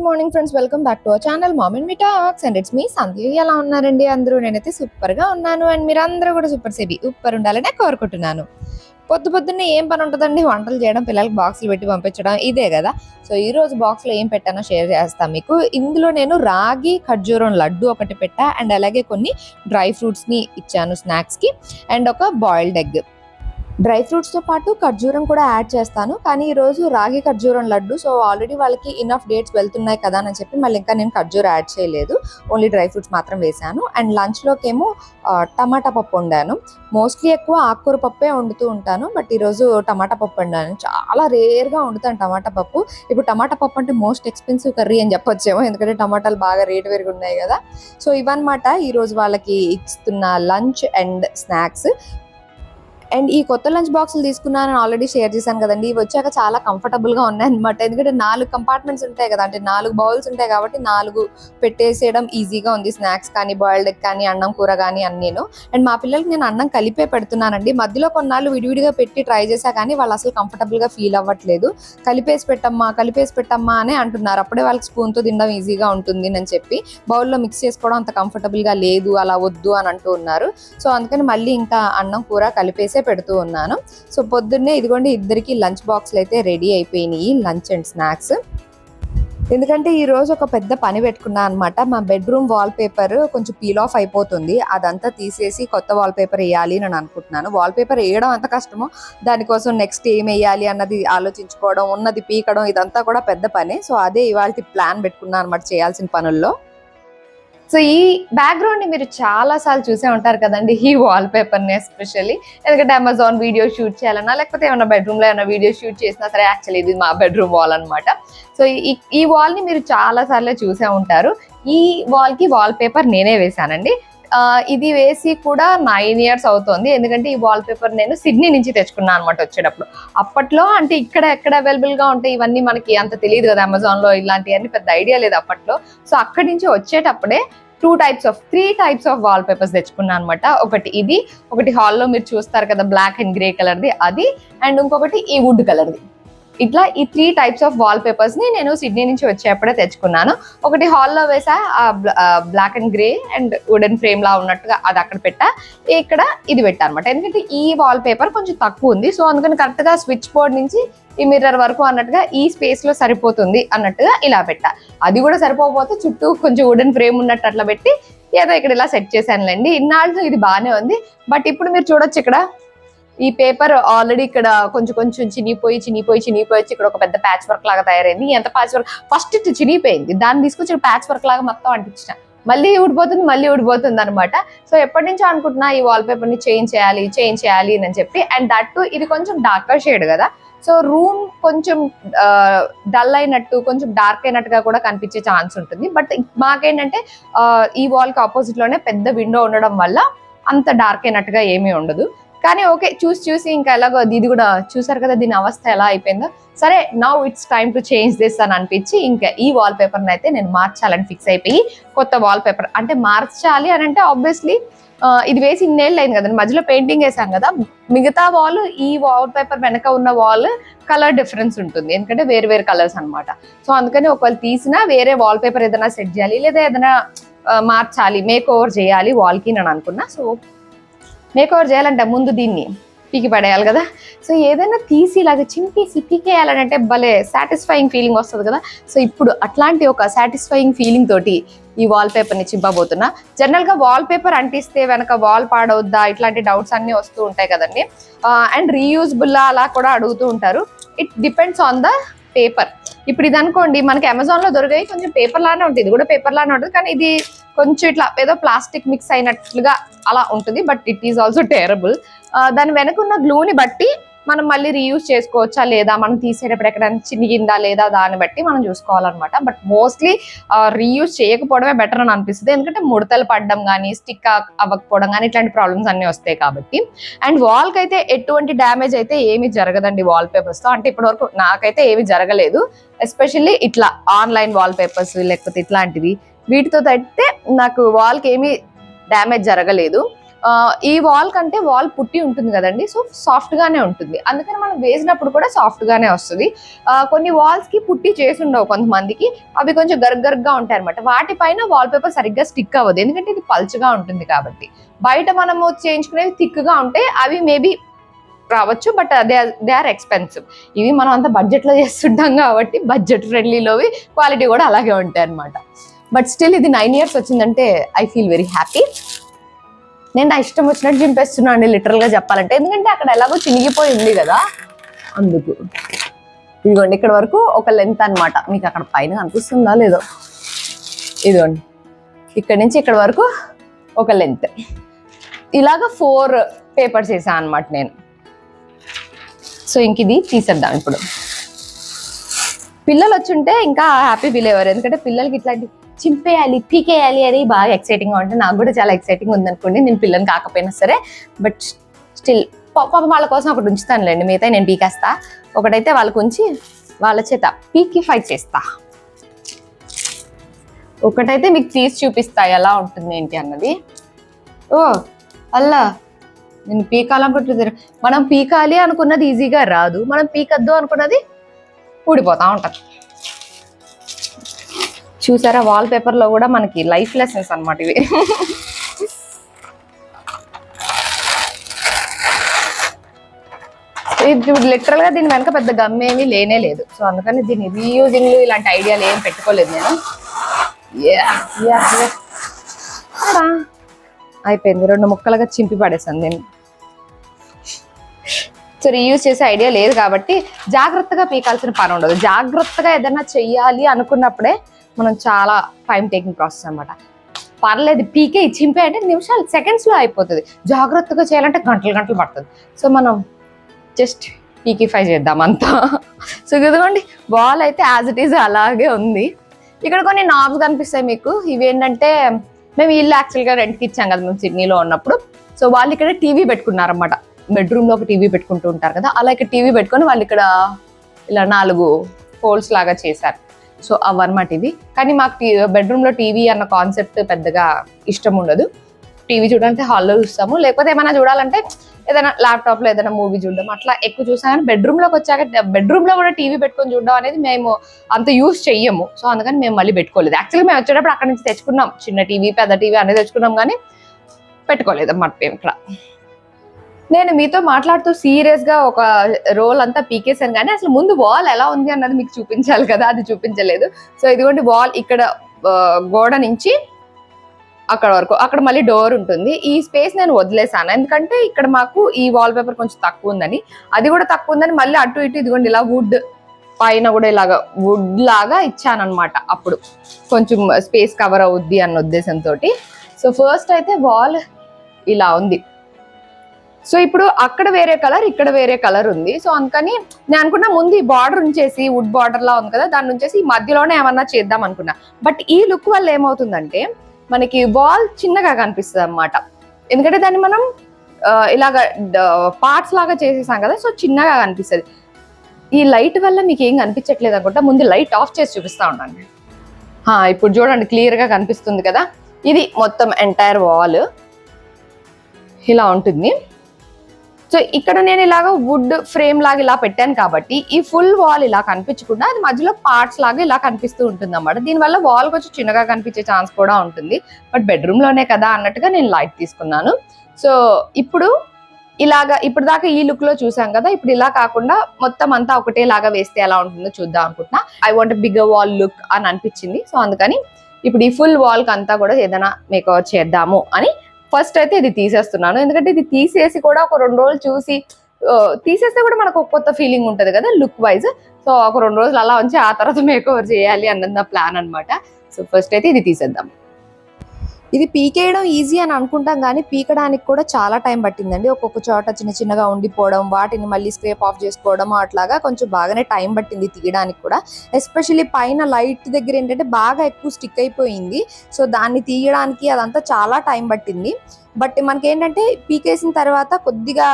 Good morning friends welcome back to our channel mom and me talks and it's me Sandhya ఎలా ఉన్నారండి అందరూ? నేనైతే సూపర్గా ఉన్నాను. అండ్ మీరు అందరూ కూడా సూపర్ సేబీ సూపర్ ఉండాలని కోరుకుంటున్నాను. పొద్దు పొద్దున్నే ఏం పని ఉంటుందండి? వంటలు చేయడం పిల్లలకి బాక్సులు పెట్టి పంపించడం ఇదే కదా. సో ఈ రోజు బాక్స్లో ఏం పెట్టానో షేర్ చేస్తాను మీకు. ఇందులో నేను రాగి ఖర్జూరం లడ్డు ఒకటి పెట్టా. అండ్ అలాగే కొన్ని డ్రై ఫ్రూట్స్ని ఇచ్చాను స్నాక్స్కి అండ్ ఒక బాయిల్డ్ ఎగ్ డ్రై ఫ్రూట్స్తో పాటు ఖర్జూరం కూడా యాడ్ చేస్తాను. కానీ ఈరోజు రాగి ఖర్జూరం లడ్డు సో ఆల్రెడీ వాళ్ళకి ఇనఫ్ డేట్స్ వెళ్తున్నాయి కదా అని చెప్పి మళ్ళీ ఇంకా నేను ఖర్జూరం యాడ్ చేయలేదు. ఓన్లీ డ్రై ఫ్రూట్స్ మాత్రం వేసాను అండ్ లంచ్లోకేమో టమాటా పప్పు వండాను. మోస్ట్లీ ఎక్కువ ఆకుకూర పప్పే వండుతూ ఉంటాను. బట్ ఈరోజు టమాటా పప్పు వండాను. చాలా రేర్గా వండుతాను టమాటా పప్పు. ఇప్పుడు టమాటా పప్పు అంటే మోస్ట్ ఎక్స్పెన్సివ్ కర్రీ అని చెప్పొచ్చేమో. ఎందుకంటే టమాటాలు బాగా రేటు పెరిగి ఉన్నాయి కదా. సో ఇవన్నమాట ఈరోజు వాళ్ళకి ఇస్తున్న లంచ్ అండ్ స్నాక్స్. అండ్ ఈ కొత్త లంచ్ బాక్సులు తీసుకున్నాను ఆల్రెడీ షేర్ చేశాను కదండి. ఇవి వచ్చాక చాలా కంఫర్టబుల్గా ఉన్నాయి అనమాట ఎందుకంటే నాలుగు కంపార్ట్మెంట్స్ ఉంటాయి కదా అంటే నాలుగు బౌల్స్ ఉంటాయి కాబట్టి నాలుగు పెట్టేసేయడం ఈజీగా ఉంది. స్నాక్స్ కానీ బాయిల్డ్ కానీ అన్నం కూర కానీ అన్నీను. అండ్ మా పిల్లలకి నేను అన్నం కలిపే పెడుతున్నానండి. మధ్యలో కొన్నాళ్ళు విడివిడిగా పెట్టి ట్రై చేశా కానీ వాళ్ళు అసలు కంఫర్టబుల్గా ఫీల్ అవ్వట్లేదు. కలిపేసి పెట్టమ్మా కలిపేసి పెట్టమ్మా అని అంటున్నారు. అప్పుడే వాళ్ళకి స్పూన్తో తినడం ఈజీగా ఉంటుంది అని చెప్పి బౌల్లో మిక్స్ చేసుకోవడం అంత కంఫర్టబుల్గా లేదు అలా వద్దు అని అంటూ ఉన్నారు. సో అందుకని మళ్ళీ ఇంకా అన్నం కూర కలిపేసే పెడుతూ ఉన్నాను. సో పొద్దున్నే ఇదిగోండి ఇద్దరికి లంచ్ బాక్స్లు అయితే రెడీ అయిపోయినాయి లంచ్ అండ్ స్నాక్స్. ఎందుకంటే ఈ రోజు ఒక పెద్ద పని పెట్టుకున్నా అనమాట మా బెడ్రూమ్ వాల్ పేపర్ కొంచెం పీల్ ఆఫ్ అయిపోతుంది. అదంతా తీసేసి కొత్త వాల్ పేపర్ వేయాలి అని అనుకుంటున్నాను. వాల్ పేపర్ వేయడం అంత కష్టమో దానికోసం నెక్స్ట్ ఏం వేయాలి అన్నది ఆలోచించుకోవడం ఉన్నది పీకడం ఇదంతా కూడా పెద్ద పని. సో అదే ఇవాళ ప్లాన్ పెట్టుకున్నాను అనమాట చేయాల్సిన పనుల్లో. సో ఈ బ్యాక్గ్రౌండ్ని మీరు చాలా సార్లు చూసే ఉంటారు కదండి ఈ వాల్ పేపర్ని ఎస్పెషల్లీ ఎందుకంటే అమెజాన్ వీడియో షూట్ చేయాలన్నా లేకపోతే ఏమైనా బెడ్రూమ్లో ఏమైనా వీడియో షూట్ చేసినా సరే యాక్చువల్లీ ఇది మా బెడ్రూమ్ వాల్ అనమాట సో ఈ ఈ వాల్ని మీరు చాలాసార్లు చూసే ఉంటారు. ఈ వాల్కి వాల్ పేపర్ నేనే వేశానండి. ఇది వేసి కూడా నైన్ ఇయర్స్ అవుతుంది. ఎందుకంటే ఈ వాల్ పేపర్ నేను సిడ్నీ నుంచి తెచ్చుకున్నాను అనమాట వచ్చేటప్పుడు. అప్పట్లో అంటే ఇక్కడ ఎక్కడ అవైలబుల్గా ఉంటాయి ఇవన్నీ మనకి అంత తెలియదు కదా అమెజాన్లో ఇలాంటివన్నీ పెద్ద ఐడియా లేదు అప్పట్లో. సో అక్కడి నుంచి వచ్చేటప్పుడే two types of three types of wallpapers తెచ్చుకున్నాను అనమాట ఒకటి ఇది ఒకటి హాల్లో మీరు చూస్తారు కదా బ్లాక్ అండ్ గ్రే కలర్ది అది అండ్ ఇంకొకటి ఈ వుడ్ కలర్ది ఇట్లా ఈ త్రీ టైప్స్ ఆఫ్ వాల్ పేపర్స్ని నేను సిడ్నీ నుంచి వచ్చేప్పుడే తెచ్చుకున్నాను. ఒకటి హాల్లో వేసా black and grey and wooden frame లా ఉన్నట్టుగా అది అక్కడ పెట్టా. ఇక్కడ ఇది పెట్టా అనమాట ఎందుకంటే ఈ వాల్ పేపర్ కొంచెం తక్కువ ఉంది. సో అందుకని కరెక్ట్గా స్విచ్ బోర్డ్ నుంచి ఈ మిర్రర్ వరకు అన్నట్టుగా ఈ స్పేస్లో సరిపోతుంది అన్నట్టుగా ఇలా పెట్టా. అది కూడా సరిపోకపోతే చుట్టూ కొంచెం వుడెన్ ఫ్రేమ్ ఉన్నట్టు అట్లా పెట్టి ఏదో ఇక్కడ ఇలా సెట్ చేశానులేండి. ఇన్నాళ్ళు ఇది బాగానే ఉంది. బట్ ఇప్పుడు మీరు చూడొచ్చు ఇక్కడ. ఈ పేపర్ ఆల్రెడీ ఇక్కడ కొంచెం కొంచెం చినిగిపోయి చినిగిపోయి చినిగిపోయి ఇక్కడ ఒక పెద్ద ప్యాచ్ వర్క్ లాగా తయారైంది. ఎంత ప్యాచ్ వర్క్ ఫస్ట్ ఇటు చినిగిపోయింది. దాన్ని తీసుకొచ్చి ప్యాచ్ వర్క్ లాగా మొత్తం అంటించిన. మళ్ళీ ఊడిపోతుంది మళ్ళీ ఊడిపోతుంది అనమాట సో ఎప్పటి నుంచో అనుకుంటున్నా ఈ వాల్ పేపర్ని చేంజ్ చేయాలి చేంజ్ చేయాలి అని చెప్పి. అండ్ దట్ టు ఇది కొంచెం డార్కర్ షేడ్ కదా. సో రూమ్ కొంచెం డల్ అయినట్టు కొంచెం డార్క్ అయినట్టుగా కూడా కనిపించే ఛాన్స్ ఉంటుంది. బట్ మాకేంటంటే ఈ వాల్కి ఆపోజిట్లోనే పెద్ద విండో ఉండడం వల్ల అంత డార్క్ అయినట్టుగా ఏమీ ఉండదు. కానీ ఓకే చూసి చూసి ఇంకా ఎలాగో ఇది కూడా చూసారు కదా దీని అవస్థ ఎలా అయిపోయిందో. సరే now it's time to change this అని అనిపించి ఇంకా ఈ వాల్ పేపర్ని అయితే నేను మార్చాలని ఫిక్స్ అయిపోయి కొత్త వాల్ పేపర్ అంటే మార్చాలి అని అంటే ఆబ్వియస్లీ ఇది వేసి ఇన్నేళ్ళు అయింది కదండి. మధ్యలో పెయింటింగ్ వేసాం కదా మిగతా వాల్ ఈ వాల్ పేపర్ వెనక ఉన్న వాల్ కలర్ డిఫరెన్స్ ఉంటుంది. ఎందుకంటే వేరు వేరు కలర్స్ అన్నమాట. సో అందుకని ఒకవేళ తీసినా వేరే వాల్ పేపర్ ఏదైనా సెట్ చేయాలి లేదా ఏదైనా మార్చాలి మేక్ ఓవర్ చేయాలి వాల్కి నేను అనుకున్నా. సో మేకోవర్ చేయాలంటే ముందు దీన్ని. పీకి పడేయాలి కదా. సో ఏదైనా తీసి ఇలాగ చింపేసి పీకేయాలని అంటే భలే సాటిస్ఫైయింగ్ ఫీలింగ్ వస్తుంది కదా. సో ఇప్పుడు అట్లాంటి ఒక సాటిస్ఫైయింగ్ ఫీలింగ్ తోటి ఈ వాల్ పేపర్ని చింపబోతున్నా. జనరల్గా వాల్ పేపర్ అంటిస్తే వెనక వాల్ పాడవద్దా? ఇట్లాంటి డౌట్స్ అన్నీ వస్తూ ఉంటాయి కదండి. Uh, అండ్ రీయూజబుల్ అలా కూడా అడుగుతూ ఉంటారు. It depends on the paper. ఇప్పుడు ఇది అనుకోండి మనకి అమెజాన్లో దొరికాయి కొంచెం పేపర్ లానే ఉంటుంది. ఇది కూడా పేపర్ లానే ఉంటుంది. కానీ ఇది కొంచెం ఇట్లా ఏదో ప్లాస్టిక్ మిక్స్ అయినట్లుగా అలా ఉంటుంది. But it is also terrible దాని వెనక ఉన్న గ్లూని బట్టి మనం మళ్ళీ రీయూజ్ చేసుకోవచ్చా లేదా? మనం తీసేటప్పుడు ఎక్కడైనా చినిగిందా లేదా? దాన్ని బట్టి మనం చూసుకోవాలన్నమాట. బట్ మోస్ట్లీ రీయూజ్ చేయకపోవడమే బెటర్ అని అనిపిస్తుంది. ఎందుకంటే ముడతలు పడడం కానీ స్టిక్ అవ్వకపోవడం కానీ ఇట్లాంటి ప్రాబ్లమ్స్ అన్నీ వస్తాయి కాబట్టి. అండ్ వాల్కి అయితే ఎటువంటి డ్యామేజ్ అయితే ఏమీ జరగదండి వాల్ పేపర్స్తో అంటే ఇప్పటి వరకు నాకైతే ఏమీ జరగలేదు. ఎస్పెషల్లీ ఇట్లా ఆన్లైన్ వాల్ పేపర్స్ లేకపోతే ఇట్లాంటివి. వీటితో అయితే నాకు వాల్కి ఏమి ఏమీ డ్యామేజ్ జరగలేదు. ఈ వాల్ కంటే వాల్ పుట్టి ఉంటుంది కదండి సో సాఫ్ట్గానే ఉంటుంది. అందుకని మనం వేసినప్పుడు కూడా సాఫ్ట్గానే వస్తుంది. కొన్ని వాల్స్కి పుట్టి చేసి ఉండవు కొంతమందికి. అవి కొంచెం గరగరగ్గా ఉంటాయి అనమాట వాటిపైన వాల్ పేపర్ సరిగ్గా స్టిక్ అవ్వదు. ఎందుకంటే ఇది పల్చగా ఉంటుంది కాబట్టి. బయట మనము చేయించుకునేవి థిక్గా ఉంటే అవి మేబీ రావచ్చు but they they are expensive ఇవి మనం అంత బడ్జెట్లో చేస్తుంటాం కాబట్టి బడ్జెట్ ఫ్రెండ్లీలోవి క్వాలిటీ కూడా అలాగే ఉంటాయి అనమాట బట్ స్టిల్ ఇది నైన్ ఇయర్స్ వచ్చిందంటే ఐ ఫీల్ వెరీ హ్యాపీ నేను నా ఇష్టం వచ్చినట్టు చింపేస్తున్నాను అండి లిటరల్గా చెప్పాలంటే. ఎందుకంటే అక్కడ ఎలాగో చినిగిపోయి ఉంది కదా. అందుకు. ఇదిగోండి ఇక్కడ వరకు ఒక లెంత్ అన్నమాట. మీకు అక్కడ పైన కనిపిస్తుందా లేదో. ఇదిగోండి. ఇక్కడ నుంచి ఇక్కడ వరకు ఒక లెంత్ ఇలాగ ఫోర్ పేపర్స్ వేసాను అనమాట నేను. సో ఇంక ఇది తీసేద్దాం ఇప్పుడు. పిల్లలు వచ్చుంటే ఇంకా హ్యాపీ ఫీల్ అయ్యారు ఎందుకంటే పిల్లలకి ఇట్లాంటి చింపేయాలి పీకేయాలి అని బాగా ఎక్సైటింగ్గా ఉంటుంది నాకు కూడా చాలా ఎక్సైటింగ్ ఉందనుకోండి. నేను పిల్లని కాకపోయినా సరే బట్ స్టిల్ పాప వాళ్ళ కోసం ఒకటి ఉంచుతానులేండి. మిగతా నేను పీకేస్తా. ఒకటైతే వాళ్ళకు ఉంచి వాళ్ళ చేత పీకి ఫైట్ చేస్తా. ఒకటైతే మీకు తీసి చూపిస్తా ఎలా ఉంటుంది ఏంటి అన్నది. ఓ అల్లా నేను పీకాలనుకుంటుంది మనం పీకాలి అనుకున్నది ఈజీగా రాదు. మనం పీకద్దు అనుకున్నది ఊడిపోతా ఉంటుంది. చూసారా? వాల్ పేపర్లో కూడా మనకి లైఫ్ లెసన్స్ అనమాట ఇవి. ఇప్పుడు లిటరల్గా దీని వెనక పెద్ద గమ్మేమీ లేనే లేదు. సో అందుకని దీని రీయూజింగ్ ఇలాంటి ఐడియాలు ఏం పెట్టుకోలేదు నేను. అయిపోయింది. రెండు ముక్కలుగా చింపి పడేసాను నేను సో రీయూజ్ చేసే ఐడియా లేదు కాబట్టి జాగ్రత్తగా పీకాల్సిన పని ఉండదు. జాగ్రత్తగా ఏదైనా చెయ్యాలి అనుకున్నప్పుడే మనం చాలా టైం టేకింగ్ ప్రాసెస్ అనమాట పర్లేదు పీకే చింపే అంటే నిమిషాలు సెకండ్స్లో అయిపోతుంది. జాగ్రత్తగా చేయాలంటే గంటలు గంటలు పడుతుంది. సో మనం జస్ట్ పీకి ఫై చేద్దాం అంతా. సో ఇదిగోండి బాల్ అయితే యాజ్ ఇట్ ఈజ్ అలాగే ఉంది. ఇక్కడ కొన్ని నాబ్స్ కనిపిస్తాయి మీకు. ఇవి ఏంటంటే మేము ఇల్లు యాక్చువల్గా రెంట్కి ఇచ్చాం కదా మేము సిడ్నీలో ఉన్నప్పుడు. సో వాళ్ళు ఇక్కడ టీవీ పెట్టుకున్నారనమాట బెడ్రూమ్లో ఒక టీవీ పెట్టుకుంటూ ఉంటారు కదా అలా ఇక్కడ టీవీ పెట్టుకొని వాళ్ళు ఇక్కడ ఇలా నాలుగు హోల్స్ లాగా చేశారు. సో అవన్నమాట ఇవి కానీ మాకు బెడ్రూమ్లో టీవీ అన్న కాన్సెప్ట్ పెద్దగా ఇష్టం ఉండదు. టీవీ చూడాలంటే హాల్లో చూస్తాము. లేకపోతే ఏమైనా చూడాలంటే ఏదైనా ల్యాప్టాప్లో ఏదైనా మూవీ చూడడం అట్లా ఎక్కువ చూసాం కానీ బెడ్రూమ్లోకి వచ్చాక బెడ్రూమ్లో కూడా టీవీ పెట్టుకొని చూడడం అనేది మేము అంత యూస్ చెయ్యము. సో అందుకని మేము మళ్ళీ పెట్టుకోలేదు. యాక్చువల్గా మేము వచ్చేటప్పుడు అక్కడ నుంచి తెచ్చుకున్నాం. చిన్న టీవీ పెద్ద టీవీ అనేది తెచ్చుకున్నాం కానీ పెట్టుకోలేదు అన్నమాట మేము ఇక్కడ నేను మీతో మాట్లాడుతూ సీరియస్గా ఒక రోల్ అంతా పీకేశాను కానీ అసలు ముందు వాల్ ఎలా ఉంది అన్నది మీకు చూపించాలి కదా అది చూపించలేదు. సో ఇదిగోండి వాల్ ఇక్కడ గోడ నుంచి అక్కడ వరకు అక్కడ మళ్ళీ డోర్ ఉంటుంది. ఈ స్పేస్ నేను వదిలేసాను ఎందుకంటే ఇక్కడ మాకు ఈ వాల్ పేపర్ కొంచెం తక్కువ ఉందని. అది కూడా తక్కువ ఉందని మళ్ళీ అటు ఇటు ఇదిగోండి ఇలా వుడ్ పైన కూడా ఇలాగా వుడ్ లాగా ఇచ్చాను అప్పుడు. కొంచెం స్పేస్ కవర్ అవుద్ది అన్న ఉద్దేశంతో సో ఫస్ట్ అయితే వాల్ ఇలా ఉంది. సో ఇప్పుడు అక్కడ వేరే కలర్ ఇక్కడ వేరే కలర్ ఉంది. సో అందుకని నేను అనుకున్నా ముందు ఈ బార్డర్ ఉంచేసి వుడ్ బార్డర్ లా ఉంది కదా దాని నుంచేసి ఈ మధ్యలోనే ఏమన్నా చేద్దాం అనుకున్నా. బట్ ఈ లుక్ వల్ల ఏమవుతుందంటే మనకి వాల్ చిన్నగా కనిపిస్తుంది అన్నమాట ఎందుకంటే దాన్ని మనం ఇలాగ పార్ట్స్ లాగా చేసేసాం కదా సో చిన్నగా కనిపిస్తుంది. ఈ లైట్ వల్ల మీకు ఏం కనిపించట్లేదు అనుకుంటా ముందు లైట్ ఆఫ్ చేసి చూపిస్తా ఉండండి ఇప్పుడు చూడండి క్లియర్గా కనిపిస్తుంది కదా. ఇది మొత్తం ఎంటైర్ వాల్ ఇలా ఉంటుంది. సో ఇక్కడ నేను ఇలాగ వుడ్ ఫ్రేమ్ లాగా ఇలా పెట్టాను కాబట్టి ఈ ఫుల్ వాల్ ఇలా కనిపించకుండా అది మధ్యలో పార్ట్స్ లాగా ఇలా కనిపిస్తూ ఉంటుంది అనమాట దీనివల్ల వాల్ కొంచెం చిన్నగా కనిపించే ఛాన్స్ కూడా ఉంటుంది. బట్ బెడ్రూమ్లోనే కదా అన్నట్టుగా నేను లైట్ తీసుకున్నాను. సో ఇప్పుడు ఇలాగా ఇప్పుడు దాకా ఈ లుక్లో చూసాం కదా ఇప్పుడు ఇలా కాకుండా మొత్తం అంతా ఒకటేలాగా వేస్తే ఎలా ఉంటుందో చూద్దాం అనుకుంటున్నా. I want bigger wall look అని అనిపించింది. సో అందుకని ఇప్పుడు ఈ ఫుల్ వాల్కి అంతా కూడా ఏదైనా మేకవర్ చేద్దాము అని ఫస్ట్ అయితే ఇది తీసేస్తున్నాను. ఎందుకంటే ఇది తీసేసి కూడా ఒక రెండు రోజులు చూసి తీసేస్తే కూడా మనకు ఒక కొత్త ఫీలింగ్ ఉంటుంది కదా లుక్ వైజ్ సో ఒక రెండు రోజులు అలా ఉంచి ఆ తర్వాత మేకవర్ చేయాలి అన్నది నా ప్లాన్ అన్నమాట. సో ఫస్ట్ అయితే ఇది తీసేద్దాం. ఇది పీకేయడం ఈజీ అని అనుకుంటాం కానీ పీకడానికి కూడా చాలా టైం పట్టిందండి. ఒక్కొక్క చోట చిన్న చిన్నగా ఉండిపోవడం వాటిని మళ్ళీ స్క్రేప్ ఆఫ్ చేసుకోవడం అట్లాగా కొంచెం బాగానే టైం పట్టింది తీయడానికి కూడా. ఎస్పెషల్లీ పైన లైట్ దగ్గర ఏంటంటే బాగా ఎక్కువ స్టిక్ అయిపోయింది. సో దాన్ని తీయడానికి అదంతా చాలా టైం పట్టింది. బట్ మనకి ఏంటంటే పీకేసిన తర్వాత కొద్దిగా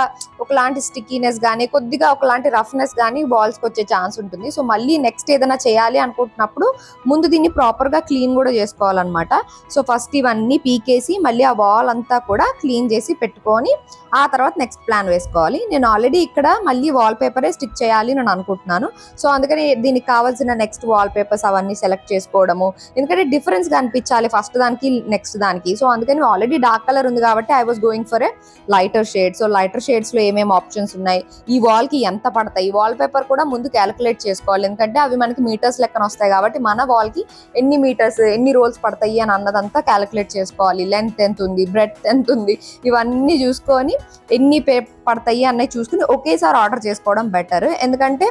ఒకలాంటి స్టిక్కీనెస్ కానీ కొద్దిగా ఒకలాంటి రఫ్నెస్ కానీ బాల్స్కి వచ్చే ఛాన్స్ ఉంటుంది. సో మళ్ళీ నెక్స్ట్ ఏదైనా చేయాలి అనుకుంటున్నప్పుడు ముందు దీన్ని ప్రాపర్గా క్లీన్ కూడా చేసుకోవాలన్నమాట. సో ఫస్ట్ ఇవన్నీ పీకేసి మళ్ళీ ఆ వాల్ అంతా కూడా క్లీన్ చేసి పెట్టుకొని ఆ తర్వాత నెక్స్ట్ ప్లాన్ వేసుకోవాలి. నేను ఆల్రెడీ ఇక్కడ మళ్ళీ వాల్ పేపరే స్టిక్ చేయాలి నేను అనుకుంటున్నాను. సో అందుకని దీనికి కావాల్సిన నెక్స్ట్ వాల్ పేపర్స్ అవన్నీ సెలెక్ట్ చేసుకోవడము. ఎందుకంటే డిఫరెన్స్ కనిపించాలి ఫస్ట్ దానికి నెక్స్ట్ దానికి. సో అందుకని ఆల్రెడీ డార్క్ కలర్ ఉంది కాబట్టి I was going for a lighter shade so lighter షేడ్స్లో ఏమేమి ఆప్షన్స్ ఉన్నాయి? ఈ వాల్కి ఎంత పడతాయి? వాల్ పేపర్ కూడా ముందు క్యాలిక్యులేట్ చేసుకోవాలి. ఎందుకంటే అవి మనకి మీటర్స్ లెక్కన వస్తాయి కాబట్టి మన వాల్కి ఎన్ని మీటర్స్ ఎన్ని రోల్స్ పడతాయి అని అన్నదంతా క్యాలిక్యులేట్ చేసుకోవాలి. లెంత్ ఎంత ఉంది? బ్రెడ్ ఎంత ఉంది? ఇవన్నీ చూసుకొని ఎన్ని పే పడతాయి అన్నవి చూసుకుని ఒకేసారి ఆర్డర్ చేసుకోవడం బెటర్. ఎందుకంటే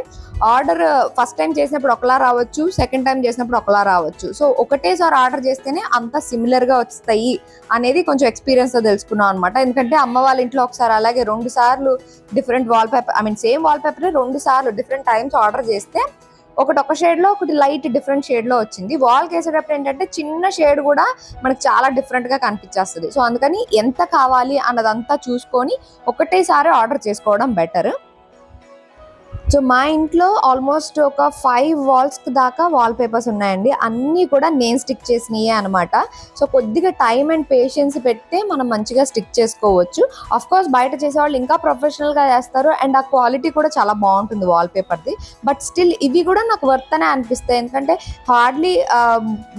ఆర్డర్ ఫస్ట్ టైం చేసినప్పుడు ఒకలా రావచ్చు సెకండ్ టైం చేసినప్పుడు ఒకలా రావచ్చు. సో ఒకటేసారి ఆర్డర్ చేస్తేనే అంత సిమిలర్గా వస్తాయి అనేది కొంచెం ఎక్స్పీరియన్స్తో తెలుసుకున్నాం అనమాట ఎందుకంటే అమ్మ వాళ్ళ ఇంట్లో ఒకసారి అలాగే రెండు సార్లు different wallpaper I mean same wallpaper రెండు సార్లు డిఫరెంట్ టైమ్స్ ఆర్డర్ చేస్తే ఒకటి ఒక షేడ్లో ఒకటి లైట్ డిఫరెంట్ షేడ్లో వచ్చింది. వాల్ వేసేటప్పుడు ఏంటంటే చిన్న షేడ్ కూడా మనకు చాలా డిఫరెంట్గా కనిపించేస్తుంది. సో అందుకని ఎంత కావాలి అన్నదంతా చూసుకొని ఒకటేసారి ఆర్డర్ చేసుకోవడం బెటర్ సో మా ఇంట్లో ఆల్మోస్ట్ ఒక ఫైవ్ వాల్స్ దాకా వాల్ పేపర్స్ ఉన్నాయండి. అన్నీ కూడా నేను స్టిక్ చేసినయే అనమాట సో కొద్దిగా టైం అండ్ పేషెన్స్ పెడితే మనం మంచిగా స్టిక్ చేసుకోవచ్చు. అఫ్ కోర్స్ బయట చేసేవాళ్ళు ఇంకా ప్రొఫెషనల్గా చేస్తారు అండ్ ఆ క్వాలిటీ కూడా చాలా బాగుంటుంది వాల్ పేపర్ది బట్ స్టిల్ ఇవి కూడా నాకు వర్త్ అనే అనిపిస్తాయి. ఎందుకంటే హార్డ్లీ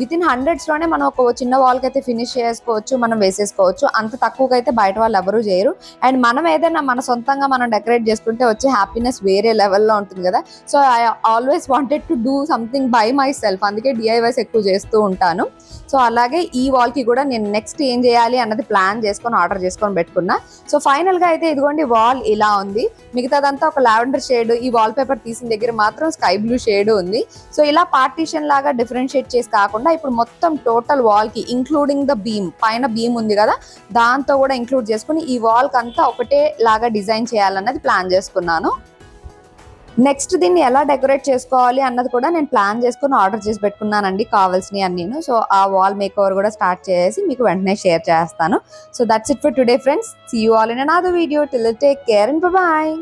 విత్ ఇన్ హండ్రెడ్స్లోనే మనం ఒక చిన్న వాల్కి అయితే ఫినిష్ చేసుకోవచ్చు మనం వేసేసుకోవచ్చు. అంత తక్కువగా అయితే బయట వాళ్ళు ఎవరు చేయరు. అండ్ మనం ఏదైనా మన సొంతంగా మనం డెకరేట్ చేసుకుంటే వచ్చే హ్యాపీనెస్ వేరే లెవెల్లో ఉంటుంది కదా. So I always wanted to do something by myself అందుకే డిఐవైస్ ఎక్కువ చేస్తూ ఉంటాను. సో అలాగే ఈ వాల్కి కూడా నేను నెక్స్ట్ ఏం చేయాలి అన్నది ప్లాన్ చేసుకొని ఆర్డర్ చేసుకొని పెట్టుకున్నా. సో ఫైనల్గా అయితే ఇదిగోండి వాల్ ఇలా ఉంది. మిగతాదంతా ఒక లావెండర్ షేడ్ ఈ వాల్ పేపర్ తీసిన దగ్గర మాత్రం స్కై బ్లూ షేడ్ ఉంది. సో ఇలా పార్టీషన్ లాగా డిఫరెన్షియేట్ చేసి కాకుండా ఇప్పుడు మొత్తం టోటల్ వాల్కి ఇంక్లూడింగ్ ద బీమ్ పైన బీమ్ ఉంది కదా దాంతో కూడా ఇంక్లూడ్ చేసుకుని ఈ వాల్కి అంతా ఒకటే లాగా డిజైన్ చేయాలన్నది ప్లాన్ చేసుకున్నాను. నెక్స్ట్ దీన్ని ఎలా డెకరేట్ చేసుకోవాలి అన్నది కూడా నేను ప్లాన్ చేసుకుని ఆర్డర్ చేసి పెట్టుకున్నానండి కావాల్సినవి అన్నీను. సో ఆ వాల్ మేక్ ఓవర్ కూడా స్టార్ట్ చేసి మీకు వెంటనే షేర్ చేస్తాను. So that's it for today friends see you all in another video till take care and bye